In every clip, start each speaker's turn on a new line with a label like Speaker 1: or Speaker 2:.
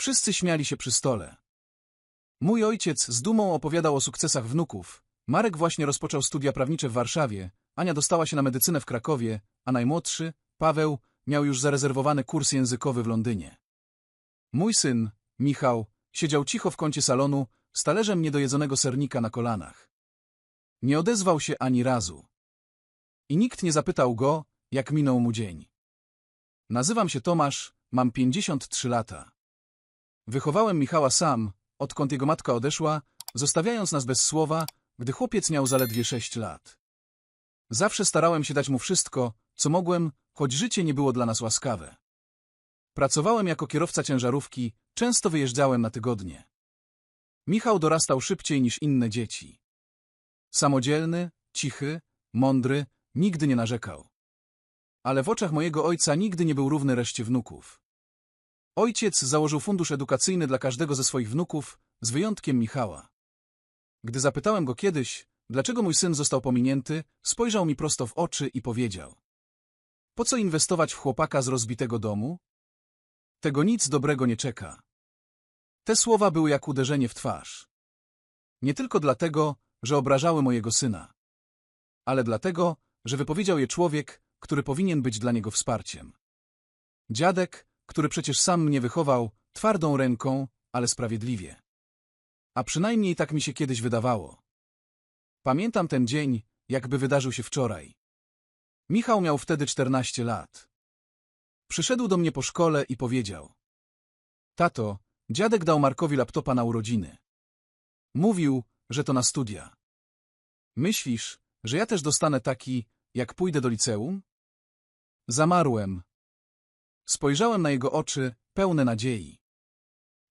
Speaker 1: Wszyscy śmiali się przy stole. Mój ojciec z dumą opowiadał o sukcesach wnuków. Marek właśnie rozpoczął studia prawnicze w Warszawie, Ania dostała się na medycynę w Krakowie, a najmłodszy, Paweł, miał już zarezerwowany kurs językowy w Londynie. Mój syn, Michał, siedział cicho w kącie salonu z talerzem niedojedzonego sernika na kolanach. Nie odezwał się ani razu. I nikt nie zapytał go, jak minął mu dzień. Nazywam się Tomasz, mam 53 lata. Wychowałem Michała sam, odkąd jego matka odeszła, zostawiając nas bez słowa, gdy chłopiec miał zaledwie 6 lat. Zawsze starałem się dać mu wszystko, co mogłem, choć życie nie było dla nas łaskawe. Pracowałem jako kierowca ciężarówki, często wyjeżdżałem na tygodnie. Michał dorastał szybciej niż inne dzieci. Samodzielny, cichy, mądry, nigdy nie narzekał. Ale w oczach mojego ojca nigdy nie był równy reszcie wnuków. Ojciec założył fundusz edukacyjny dla każdego ze swoich wnuków, z wyjątkiem Michała. Gdy zapytałem go kiedyś, dlaczego mój syn został pominięty, spojrzał mi prosto w oczy i powiedział. Po co inwestować w chłopaka z rozbitego domu? Tego nic dobrego nie czeka. Te słowa były jak uderzenie w twarz. Nie tylko dlatego, że obrażały mojego syna, ale dlatego, że wypowiedział je człowiek, który powinien być dla niego wsparciem. Dziadek, który przecież sam mnie wychował, twardą ręką, ale sprawiedliwie. A przynajmniej tak mi się kiedyś wydawało. Pamiętam ten dzień, jakby wydarzył się wczoraj. Michał miał wtedy 14 lat. Przyszedł do mnie po szkole i powiedział. Tato, dziadek dał Markowi laptopa na urodziny. Mówił, że to na studia. Myślisz, że ja też dostanę taki, jak pójdę do liceum? Zamarłem. Spojrzałem na jego oczy, pełne nadziei.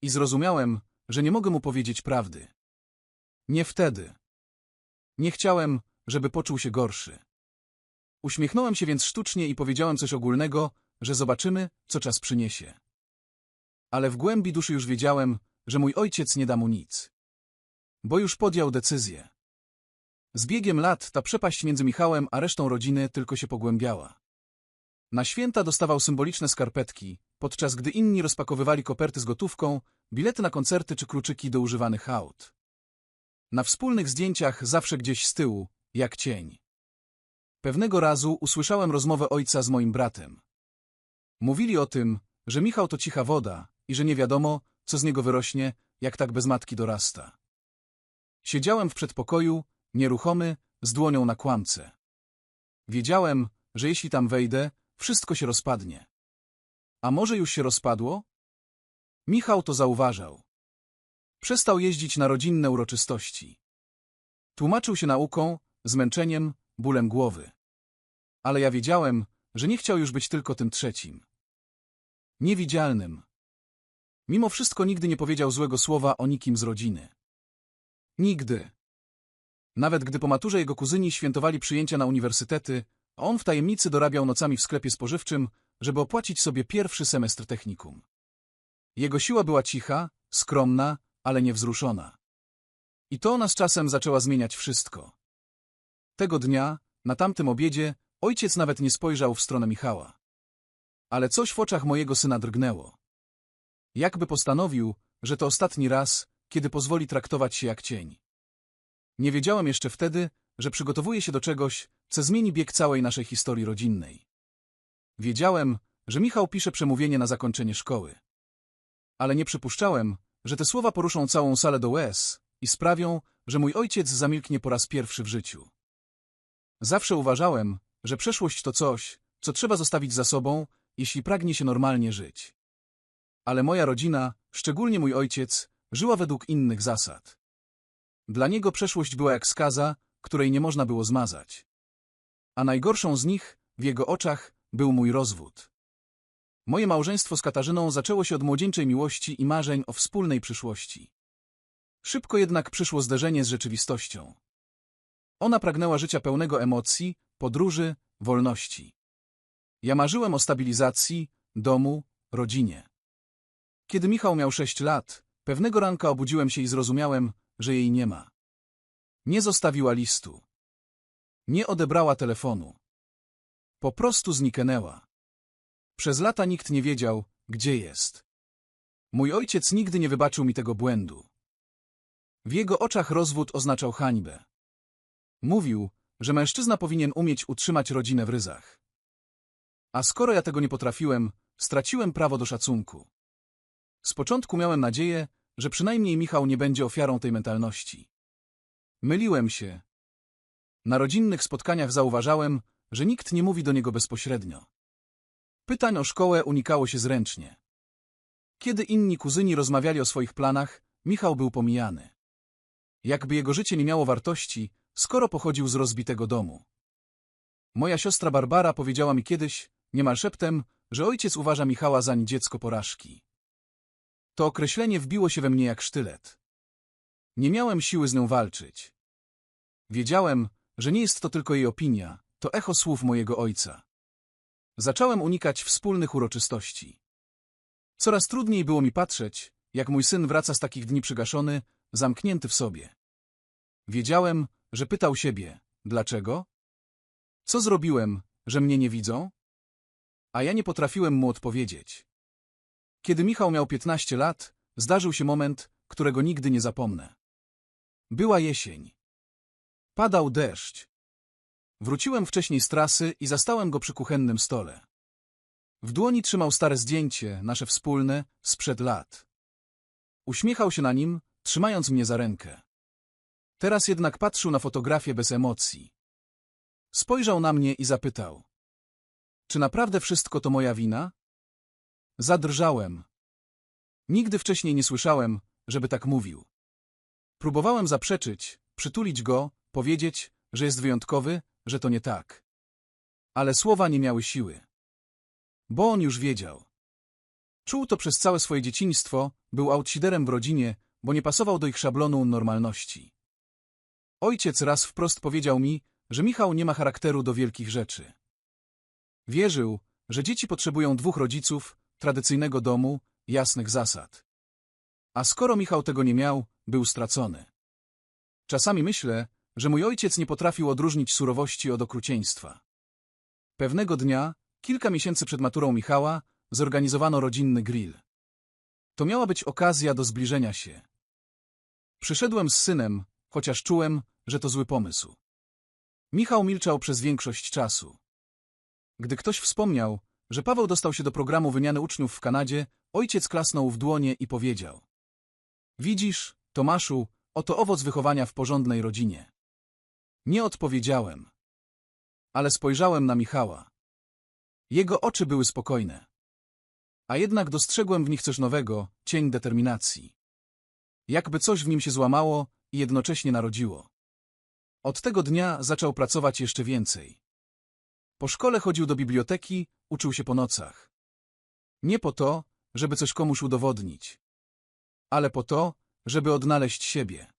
Speaker 1: I zrozumiałem, że nie mogę mu powiedzieć prawdy. Nie wtedy. Nie chciałem, żeby poczuł się gorszy. Uśmiechnąłem się więc sztucznie i powiedziałem coś ogólnego, że zobaczymy, co czas przyniesie. Ale w głębi duszy już wiedziałem, że mój ojciec nie da mu nic. Bo już podjął decyzję. Z biegiem lat ta przepaść między Michałem a resztą rodziny tylko się pogłębiała. Na święta dostawał symboliczne skarpetki, podczas gdy inni rozpakowywali koperty z gotówką, bilety na koncerty czy kluczyki do używanych aut. Na wspólnych zdjęciach zawsze gdzieś z tyłu, jak cień. Pewnego razu usłyszałem rozmowę ojca z moim bratem. Mówili o tym, że Michał to cicha woda i że nie wiadomo, co z niego wyrośnie, jak tak bez matki dorasta. Siedziałem w przedpokoju, nieruchomy, z dłonią na kłamce. Wiedziałem, że jeśli tam wejdę, wszystko się rozpadnie. A może już się rozpadło? Michał to zauważał. Przestał jeździć na rodzinne uroczystości. Tłumaczył się nauką, zmęczeniem, bólem głowy. Ale ja wiedziałem, że nie chciał już być tylko tym trzecim. Niewidzialnym. Mimo wszystko nigdy nie powiedział złego słowa o nikim z rodziny. Nigdy. Nawet gdy po maturze jego kuzyni świętowali przyjęcia na uniwersytety, a on w tajemnicy dorabiał nocami w sklepie spożywczym, żeby opłacić sobie pierwszy semestr technikum. Jego siła była cicha, skromna, ale niewzruszona. I to ona z czasem zaczęła zmieniać wszystko. Tego dnia, na tamtym obiedzie, ojciec nawet nie spojrzał w stronę Michała. Ale coś w oczach mojego syna drgnęło. Jakby postanowił, że to ostatni raz, kiedy pozwoli traktować się jak cień. Nie wiedziałem jeszcze wtedy, że przygotowuje się do czegoś, co zmieni bieg całej naszej historii rodzinnej. Wiedziałem, że Michał pisze przemówienie na zakończenie szkoły. Ale nie przypuszczałem, że te słowa poruszą całą salę do łez i sprawią, że mój ojciec zamilknie po raz pierwszy w życiu. Zawsze uważałem, że przeszłość to coś, co trzeba zostawić za sobą, jeśli pragnie się normalnie żyć. Ale moja rodzina, szczególnie mój ojciec, żyła według innych zasad. Dla niego przeszłość była jak skaza, której nie można było zmazać. A najgorszą z nich, w jego oczach, był mój rozwód. Moje małżeństwo z Katarzyną zaczęło się od młodzieńczej miłości i marzeń o wspólnej przyszłości. Szybko jednak przyszło zderzenie z rzeczywistością. Ona pragnęła życia pełnego emocji, podróży, wolności. Ja marzyłem o stabilizacji, domu, rodzinie. Kiedy Michał miał sześć lat, pewnego ranka obudziłem się i zrozumiałem, że jej nie ma. Nie zostawiła listu. Nie odebrała telefonu. Po prostu zniknęła. Przez lata nikt nie wiedział, gdzie jest. Mój ojciec nigdy nie wybaczył mi tego błędu. W jego oczach rozwód oznaczał hańbę. Mówił, że mężczyzna powinien umieć utrzymać rodzinę w ryzach. A skoro ja tego nie potrafiłem, straciłem prawo do szacunku. Z początku miałem nadzieję, że przynajmniej Michał nie będzie ofiarą tej mentalności. Myliłem się. Na rodzinnych spotkaniach zauważałem, że nikt nie mówi do niego bezpośrednio. Pytań o szkołę unikało się zręcznie. Kiedy inni kuzyni rozmawiali o swoich planach, Michał był pomijany. Jakby jego życie nie miało wartości, skoro pochodził z rozbitego domu. Moja siostra Barbara powiedziała mi kiedyś, niemal szeptem, że ojciec uważa Michała za dziecko porażki. To określenie wbiło się we mnie jak sztylet. Nie miałem siły z nią walczyć. Wiedziałem, że nie jest to tylko jej opinia, to echo słów mojego ojca. Zacząłem unikać wspólnych uroczystości. Coraz trudniej było mi patrzeć, jak mój syn wraca z takich dni przygaszony, zamknięty w sobie. Wiedziałem, że pytał siebie, dlaczego? Co zrobiłem, że mnie nie widzą? A ja nie potrafiłem mu odpowiedzieć. Kiedy Michał miał 15 lat, zdarzył się moment, którego nigdy nie zapomnę. Była jesień. Padał deszcz. Wróciłem wcześniej z trasy i zastałem go przy kuchennym stole. W dłoni trzymał stare zdjęcie, nasze wspólne, sprzed lat. Uśmiechał się na nim, trzymając mnie za rękę. Teraz jednak patrzył na fotografię bez emocji. Spojrzał na mnie i zapytał. Czy naprawdę wszystko to moja wina? Zadrżałem. Nigdy wcześniej nie słyszałem, żeby tak mówił. Próbowałem zaprzeczyć, przytulić go, powiedzieć, że jest wyjątkowy, że to nie tak. Ale słowa nie miały siły. Bo on już wiedział. Czuł to przez całe swoje dzieciństwo, był outsiderem w rodzinie, bo nie pasował do ich szablonu normalności. Ojciec raz wprost powiedział mi, że Michał nie ma charakteru do wielkich rzeczy. Wierzył, że dzieci potrzebują dwóch rodziców, tradycyjnego domu, jasnych zasad. A skoro Michał tego nie miał, był stracony. Czasami myślę, że mój ojciec nie potrafił odróżnić surowości od okrucieństwa. Pewnego dnia, kilka miesięcy przed maturą Michała, zorganizowano rodzinny grill. To miała być okazja do zbliżenia się. Przyszedłem z synem, chociaż czułem, że to zły pomysł. Michał milczał przez większość czasu. Gdy ktoś wspomniał, że Paweł dostał się do programu wymiany uczniów w Kanadzie, ojciec klasnął w dłonie i powiedział Widzisz, Tomaszu, oto owoc wychowania w porządnej rodzinie. Nie odpowiedziałem. Ale spojrzałem na Michała. Jego oczy były spokojne. A jednak dostrzegłem w nich coś nowego, cień determinacji. Jakby coś w nim się złamało i jednocześnie narodziło. Od tego dnia zaczął pracować jeszcze więcej. Po szkole chodził do biblioteki, uczył się po nocach. Nie po to, żeby coś komuś udowodnić, ale po to, żeby odnaleźć siebie.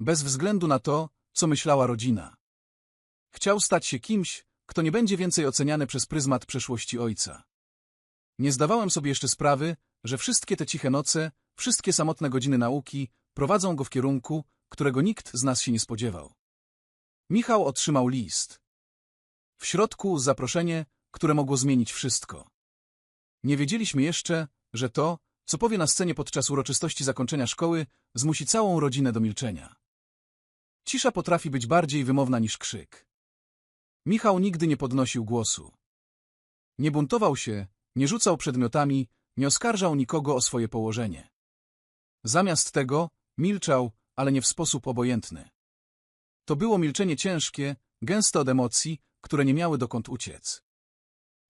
Speaker 1: Bez względu na to, co myślała rodzina. Chciał stać się kimś, kto nie będzie więcej oceniany przez pryzmat przeszłości ojca. Nie zdawałem sobie jeszcze sprawy, że wszystkie te ciche noce, wszystkie samotne godziny nauki prowadzą go w kierunku, którego nikt z nas się nie spodziewał. Michał otrzymał list. W środku zaproszenie, które mogło zmienić wszystko. Nie wiedzieliśmy jeszcze, że to, co powie na scenie podczas uroczystości zakończenia szkoły, zmusi całą rodzinę do milczenia. Cisza potrafi być bardziej wymowna niż krzyk. Michał nigdy nie podnosił głosu. Nie buntował się, nie rzucał przedmiotami, nie oskarżał nikogo o swoje położenie. Zamiast tego milczał, ale nie w sposób obojętny. To było milczenie ciężkie, gęste od emocji, które nie miały dokąd uciec.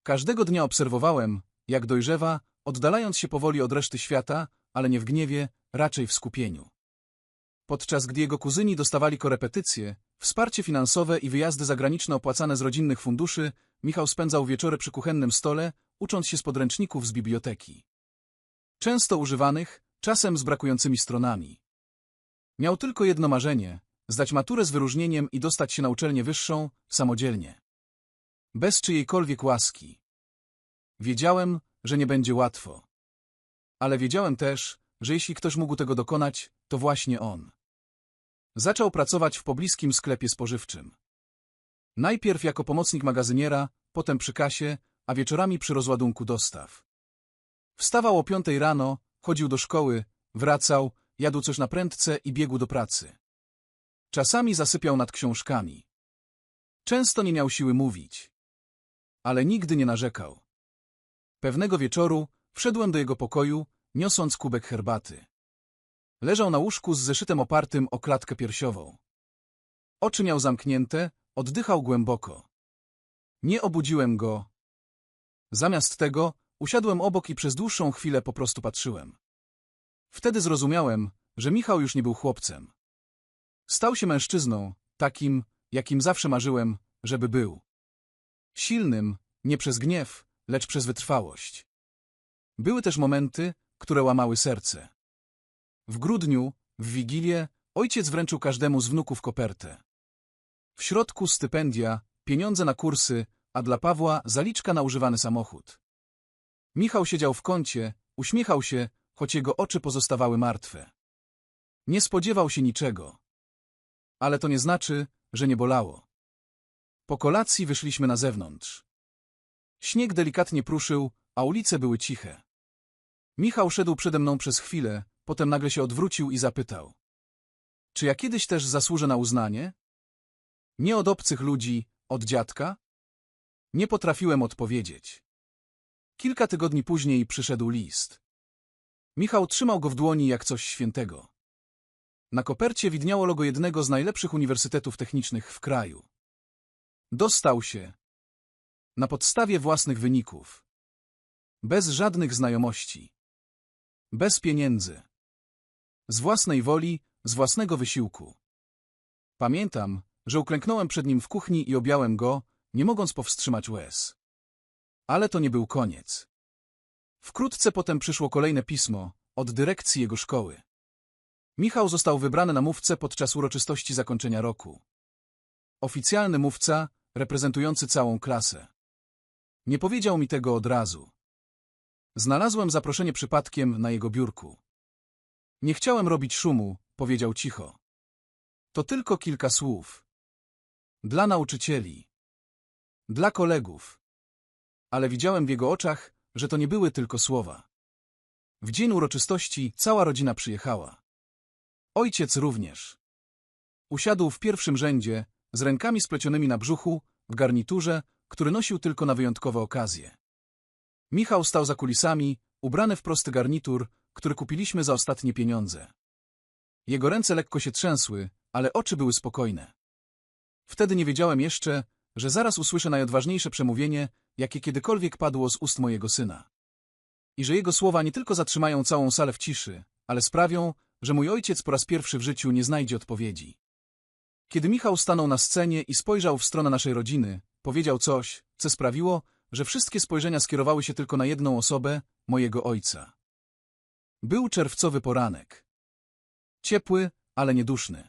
Speaker 1: Każdego dnia obserwowałem, jak dojrzewa, oddalając się powoli od reszty świata, ale nie w gniewie, raczej w skupieniu. Podczas gdy jego kuzyni dostawali korepetycje, wsparcie finansowe i wyjazdy zagraniczne opłacane z rodzinnych funduszy, Michał spędzał wieczory przy kuchennym stole, ucząc się z podręczników z biblioteki. Często używanych, czasem z brakującymi stronami. Miał tylko jedno marzenie – zdać maturę z wyróżnieniem i dostać się na uczelnię wyższą, samodzielnie. Bez czyjejkolwiek łaski. Wiedziałem, że nie będzie łatwo. Ale wiedziałem też, że jeśli ktoś mógł tego dokonać, to właśnie on. Zaczął pracować w pobliskim sklepie spożywczym. Najpierw jako pomocnik magazyniera, potem przy kasie, a wieczorami przy rozładunku dostaw. Wstawał o piątej rano, chodził do szkoły, wracał, jadł coś na prędce i biegł do pracy. Czasami zasypiał nad książkami. Często nie miał siły mówić. Ale nigdy nie narzekał. Pewnego wieczoru wszedłem do jego pokoju, niosąc kubek herbaty. Leżał na łóżku z zeszytem opartym o klatkę piersiową. Oczy miał zamknięte, oddychał głęboko. Nie obudziłem go. Zamiast tego usiadłem obok i przez dłuższą chwilę po prostu patrzyłem. Wtedy zrozumiałem, że Michał już nie był chłopcem. Stał się mężczyzną, takim, jakim zawsze marzyłem, żeby był. Silnym, nie przez gniew, lecz przez wytrwałość. Były też momenty, które łamały serce. W grudniu, w Wigilię, ojciec wręczył każdemu z wnuków kopertę. W środku stypendia, pieniądze na kursy, a dla Pawła zaliczka na używany samochód. Michał siedział w kącie, uśmiechał się, choć jego oczy pozostawały martwe. Nie spodziewał się niczego. Ale to nie znaczy, że nie bolało. Po kolacji wyszliśmy na zewnątrz. Śnieg delikatnie pruszył, a ulice były ciche. Michał szedł przede mną przez chwilę, potem nagle się odwrócił i zapytał. Czy ja kiedyś też zasłużę na uznanie? Nie od obcych ludzi, od dziadka? Nie potrafiłem odpowiedzieć. Kilka tygodni później przyszedł list. Michał trzymał go w dłoni jak coś świętego. Na kopercie widniało logo jednego z najlepszych uniwersytetów technicznych w kraju. Dostał się. Na podstawie własnych wyników. Bez żadnych znajomości. Bez pieniędzy. Z własnej woli, z własnego wysiłku. Pamiętam, że uklęknąłem przed nim w kuchni i objąłem go, nie mogąc powstrzymać łez. Ale to nie był koniec. Wkrótce potem przyszło kolejne pismo od dyrekcji jego szkoły. Michał został wybrany na mówcę podczas uroczystości zakończenia roku. Oficjalny mówca, reprezentujący całą klasę. Nie powiedział mi tego od razu. Znalazłem zaproszenie przypadkiem na jego biurku. Nie chciałem robić szumu, powiedział cicho. To tylko kilka słów. Dla nauczycieli. Dla kolegów. Ale widziałem w jego oczach, że to nie były tylko słowa. W dzień uroczystości cała rodzina przyjechała. Ojciec również. Usiadł w pierwszym rzędzie, z rękami splecionymi na brzuchu, w garniturze, który nosił tylko na wyjątkowe okazje. Michał stał za kulisami, ubrany w prosty garnitur, który kupiliśmy za ostatnie pieniądze. Jego ręce lekko się trzęsły, ale oczy były spokojne. Wtedy nie wiedziałem jeszcze, że zaraz usłyszę najodważniejsze przemówienie, jakie kiedykolwiek padło z ust mojego syna. I że jego słowa nie tylko zatrzymają całą salę w ciszy, ale sprawią, że mój ojciec po raz pierwszy w życiu nie znajdzie odpowiedzi. Kiedy Michał stanął na scenie i spojrzał w stronę naszej rodziny, powiedział coś, co sprawiło, że wszystkie spojrzenia skierowały się tylko na jedną osobę, mojego ojca. Był czerwcowy poranek. Ciepły, ale nieduszny.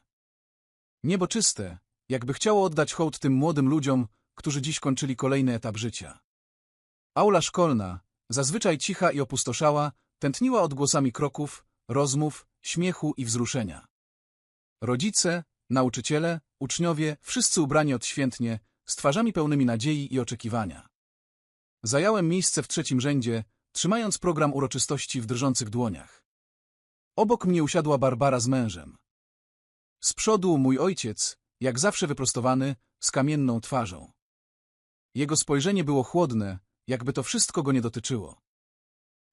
Speaker 1: Niebo czyste, jakby chciało oddać hołd tym młodym ludziom, którzy dziś kończyli kolejny etap życia. Aula szkolna, zazwyczaj cicha i opustoszała, tętniła odgłosami kroków, rozmów, śmiechu i wzruszenia. Rodzice, nauczyciele, uczniowie, wszyscy ubrani odświętnie, z twarzami pełnymi nadziei i oczekiwania. Zająłem miejsce w trzecim rzędzie, trzymając program uroczystości w drżących dłoniach. Obok mnie usiadła Barbara z mężem. Z przodu mój ojciec, jak zawsze wyprostowany, z kamienną twarzą. Jego spojrzenie było chłodne, jakby to wszystko go nie dotyczyło.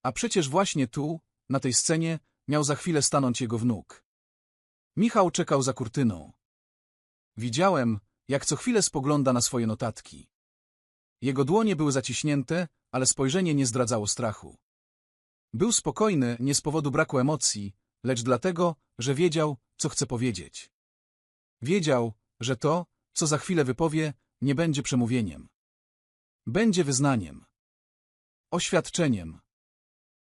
Speaker 1: A przecież właśnie tu, na tej scenie, miał za chwilę stanąć jego wnuk. Michał czekał za kurtyną. Widziałem, jak co chwilę spogląda na swoje notatki. Jego dłonie były zaciśnięte, ale spojrzenie nie zdradzało strachu. Był spokojny nie z powodu braku emocji, lecz dlatego, że wiedział, co chce powiedzieć. Wiedział, że to, co za chwilę wypowie, nie będzie przemówieniem. Będzie wyznaniem. Oświadczeniem.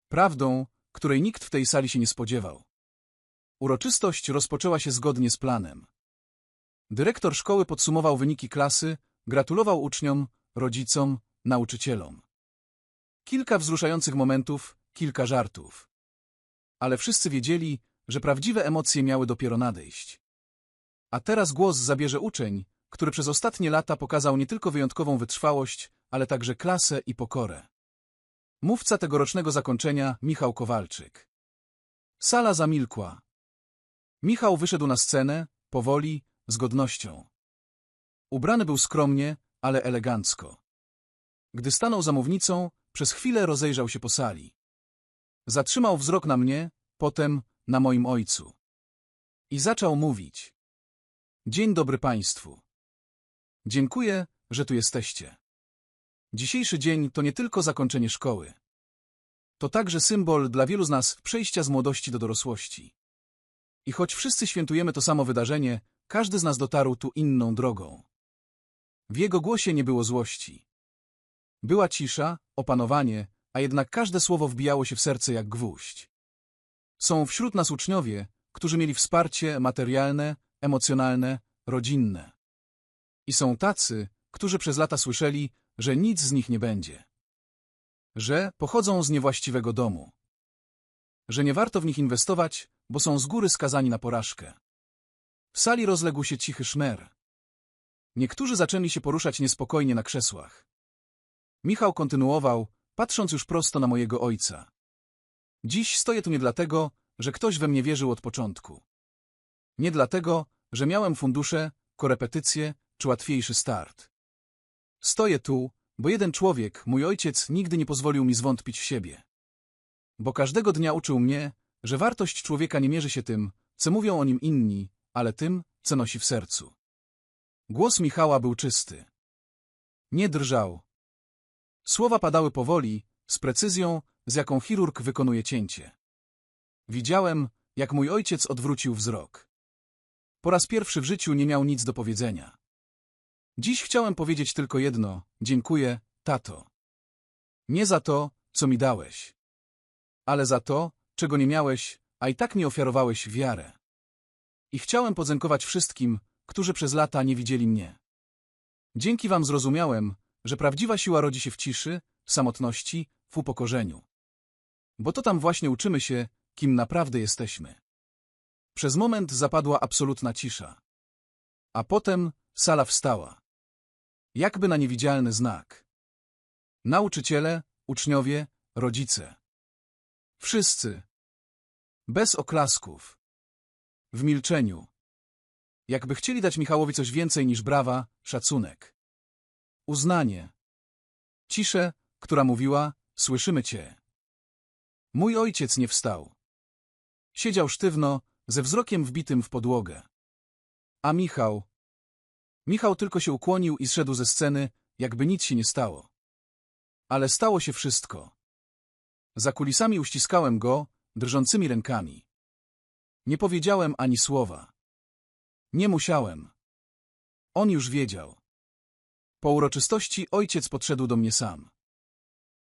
Speaker 1: Prawdą, której nikt w tej sali się nie spodziewał. Uroczystość rozpoczęła się zgodnie z planem. Dyrektor szkoły podsumował wyniki klasy, gratulował uczniom, rodzicom, nauczycielom. Kilka wzruszających momentów, kilka żartów. Ale wszyscy wiedzieli, że prawdziwe emocje miały dopiero nadejść. A teraz głos zabierze uczeń, który przez ostatnie lata pokazał nie tylko wyjątkową wytrwałość, ale także klasę i pokorę. Mówca tegorocznego zakończenia Michał Kowalczyk. Sala zamilkła. Michał wyszedł na scenę, powoli, z godnością. Ubrany był skromnie, ale elegancko. Gdy stanął za mównicą, przez chwilę rozejrzał się po sali. Zatrzymał wzrok na mnie, potem na moim ojcu. I zaczął mówić. Dzień dobry Państwu. Dziękuję, że tu jesteście. Dzisiejszy dzień to nie tylko zakończenie szkoły. To także symbol dla wielu z nas przejścia z młodości do dorosłości. I choć wszyscy świętujemy to samo wydarzenie, każdy z nas dotarł tu inną drogą. W jego głosie nie było złości. Była cisza, opanowanie, a jednak każde słowo wbijało się w serce jak gwóźdź. Są wśród nas uczniowie, którzy mieli wsparcie materialne, emocjonalne, rodzinne. I są tacy, którzy przez lata słyszeli, że nic z nich nie będzie. Że pochodzą z niewłaściwego domu. Że nie warto w nich inwestować, bo są z góry skazani na porażkę. W sali rozległ się cichy szmer. Niektórzy zaczęli się poruszać niespokojnie na krzesłach. Michał kontynuował, patrząc już prosto na mojego ojca. Dziś stoję tu nie dlatego, że ktoś we mnie wierzył od początku. Nie dlatego, że miałem fundusze, korepetycje czy łatwiejszy start. Stoję tu, bo jeden człowiek, mój ojciec, nigdy nie pozwolił mi zwątpić w siebie. Bo każdego dnia uczył mnie, że wartość człowieka nie mierzy się tym, co mówią o nim inni, ale tym, co nosi w sercu. Głos Michała był czysty. Nie drżał. Słowa padały powoli, z precyzją, z jaką chirurg wykonuje cięcie. Widziałem, jak mój ojciec odwrócił wzrok. Po raz pierwszy w życiu nie miał nic do powiedzenia. Dziś chciałem powiedzieć tylko jedno – dziękuję, tato. Nie za to, co mi dałeś, ale za to, czego nie miałeś, a i tak mi ofiarowałeś wiarę. I chciałem podziękować wszystkim, którzy przez lata nie widzieli mnie. Dzięki wam zrozumiałem, że prawdziwa siła rodzi się w ciszy, w samotności, w upokorzeniu. Bo to tam właśnie uczymy się, kim naprawdę jesteśmy. Przez moment zapadła absolutna cisza. A potem sala wstała. Jakby na niewidzialny znak. Nauczyciele, uczniowie, rodzice. Wszyscy. Bez oklasków. W milczeniu. Jakby chcieli dać Michałowi coś więcej niż brawa, szacunek. Uznanie. Ciszę, która mówiła, słyszymy cię. Mój ojciec nie wstał. Siedział sztywno, ze wzrokiem wbitym w podłogę. A Michał? Michał tylko się ukłonił i zszedł ze sceny, jakby nic się nie stało. Ale stało się wszystko. Za kulisami uściskałem go, drżącymi rękami. Nie powiedziałem ani słowa. Nie musiałem. On już wiedział. Po uroczystości ojciec podszedł do mnie sam.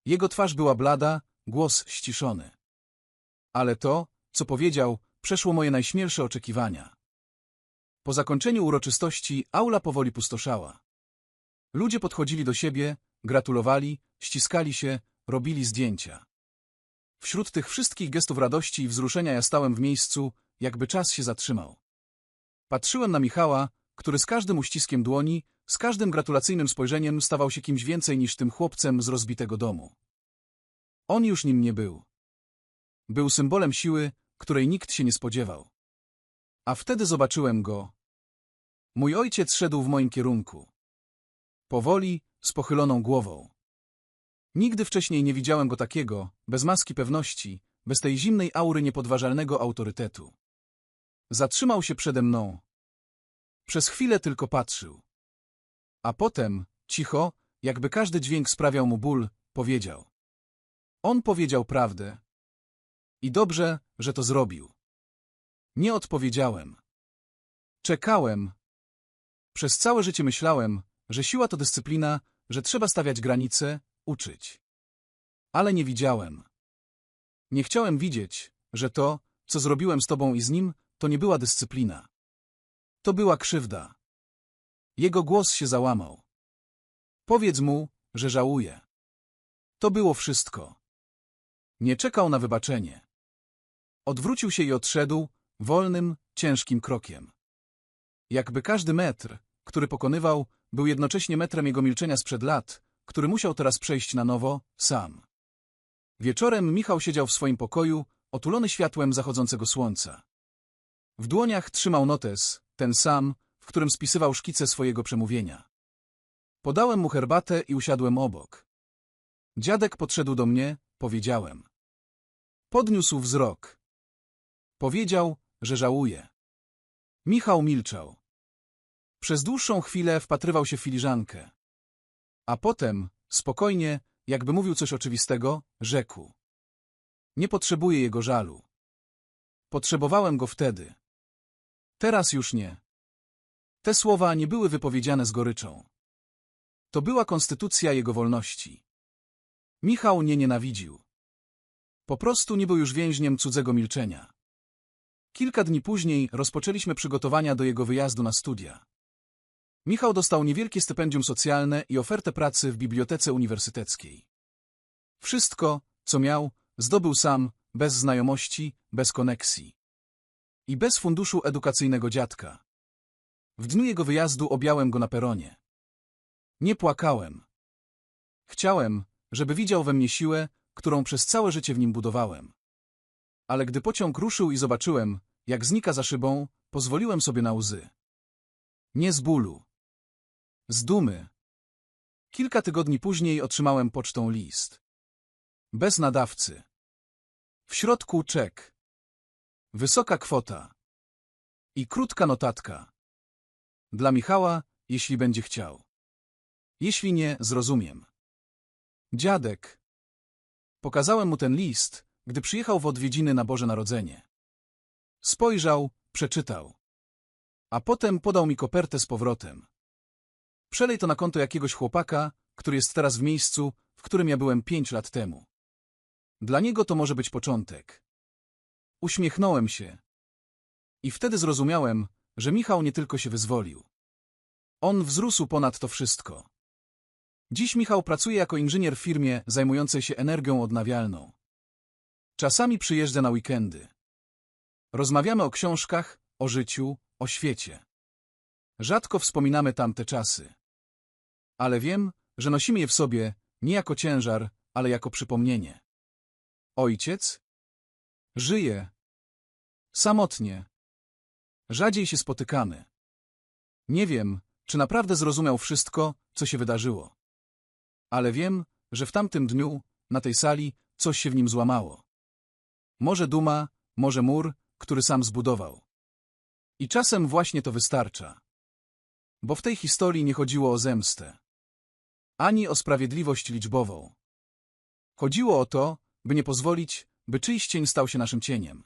Speaker 1: Jego twarz była blada, głos ściszony. Ale to, co powiedział, przeszło moje najśmielsze oczekiwania. Po zakończeniu uroczystości aula powoli pustoszała. Ludzie podchodzili do siebie, gratulowali, ściskali się, robili zdjęcia. Wśród tych wszystkich gestów radości i wzruszenia ja stałem w miejscu, jakby czas się zatrzymał. Patrzyłem na Michała, który z każdym uściskiem dłoni, z każdym gratulacyjnym spojrzeniem stawał się kimś więcej niż tym chłopcem z rozbitego domu. On już nim nie był. Był symbolem siły, której nikt się nie spodziewał. A wtedy zobaczyłem go. Mój ojciec szedł w moim kierunku. Powoli, z pochyloną głową. Nigdy wcześniej nie widziałem go takiego, bez maski pewności, bez tej zimnej aury niepodważalnego autorytetu. Zatrzymał się przede mną. Przez chwilę tylko patrzył. A potem, cicho, jakby każdy dźwięk sprawiał mu ból, powiedział. On powiedział prawdę. I dobrze, że to zrobił. Nie odpowiedziałem. Czekałem. Przez całe życie myślałem, że siła to dyscyplina, że trzeba stawiać granice, uczyć. Ale nie widziałem. Nie chciałem widzieć, że to, co zrobiłem z tobą i z nim, to nie była dyscyplina. To była krzywda. Jego głos się załamał. Powiedz mu, że żałuje. To było wszystko. Nie czekał na wybaczenie. Odwrócił się i odszedł, wolnym, ciężkim krokiem. Jakby każdy metr, który pokonywał, był jednocześnie metrem jego milczenia sprzed lat, który musiał teraz przejść na nowo, sam. Wieczorem Michał siedział w swoim pokoju, otulony światłem zachodzącego słońca. W dłoniach trzymał notes, ten sam, w którym spisywał szkice swojego przemówienia. Podałem mu herbatę i usiadłem obok. Dziadek podszedł do mnie, powiedziałem. Podniósł wzrok. Powiedział, że żałuje. Michał milczał. Przez dłuższą chwilę wpatrywał się w filiżankę. A potem, spokojnie, jakby mówił coś oczywistego, rzekł. Nie potrzebuję jego żalu. Potrzebowałem go wtedy. Teraz już nie. Te słowa nie były wypowiedziane z goryczą. To była konstytucja jego wolności. Michał nie nienawidził. Po prostu nie był już więźniem cudzego milczenia. Kilka dni później rozpoczęliśmy przygotowania do jego wyjazdu na studia. Michał dostał niewielkie stypendium socjalne i ofertę pracy w bibliotece uniwersyteckiej. Wszystko, co miał, zdobył sam, bez znajomości, bez koneksji. I bez funduszu edukacyjnego dziadka. W dniu jego wyjazdu objąłem go na peronie. Nie płakałem. Chciałem, żeby widział we mnie siłę, którą przez całe życie w nim budowałem. Ale gdy pociąg ruszył i zobaczyłem, jak znika za szybą, pozwoliłem sobie na łzy. Nie z bólu. Z dumy. Kilka tygodni później otrzymałem pocztą list. Bez nadawcy. W środku czek. Wysoka kwota. I krótka notatka. Dla Michała, jeśli będzie chciał. Jeśli nie, zrozumiem. Dziadek. Pokazałem mu ten list, gdy przyjechał w odwiedziny na Boże Narodzenie. Spojrzał, przeczytał. A potem podał mi kopertę z powrotem. Przelej to na konto jakiegoś chłopaka, który jest teraz w miejscu, w którym ja byłem pięć lat temu. Dla niego to może być początek. Uśmiechnąłem się. I wtedy zrozumiałem, że Michał nie tylko się wyzwolił. On wzrósł ponad to wszystko. Dziś Michał pracuje jako inżynier w firmie zajmującej się energią odnawialną. Czasami przyjeżdża na weekendy. Rozmawiamy o książkach, o życiu, o świecie. Rzadko wspominamy tamte czasy. Ale wiem, że nosimy je w sobie nie jako ciężar, ale jako przypomnienie. Ojciec? Żyje. Samotnie. Rzadziej się spotykamy. Nie wiem, czy naprawdę zrozumiał wszystko, co się wydarzyło. Ale wiem, że w tamtym dniu, na tej sali, coś się w nim złamało. Może duma, może mur, który sam zbudował. I czasem właśnie to wystarcza. Bo w tej historii nie chodziło o zemstę. Ani o sprawiedliwość liczbową. Chodziło o to, by nie pozwolić, by czyjś cień stał się naszym cieniem.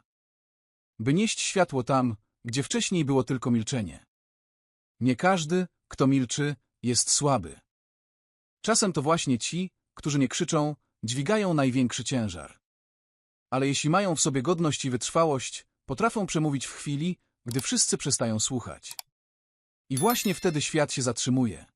Speaker 1: By nieść światło tam, gdzie wcześniej było tylko milczenie. Nie każdy, kto milczy, jest słaby. Czasem to właśnie ci, którzy nie krzyczą, dźwigają największy ciężar. Ale jeśli mają w sobie godność i wytrwałość, potrafią przemówić w chwili, gdy wszyscy przestają słuchać. I właśnie wtedy świat się zatrzymuje.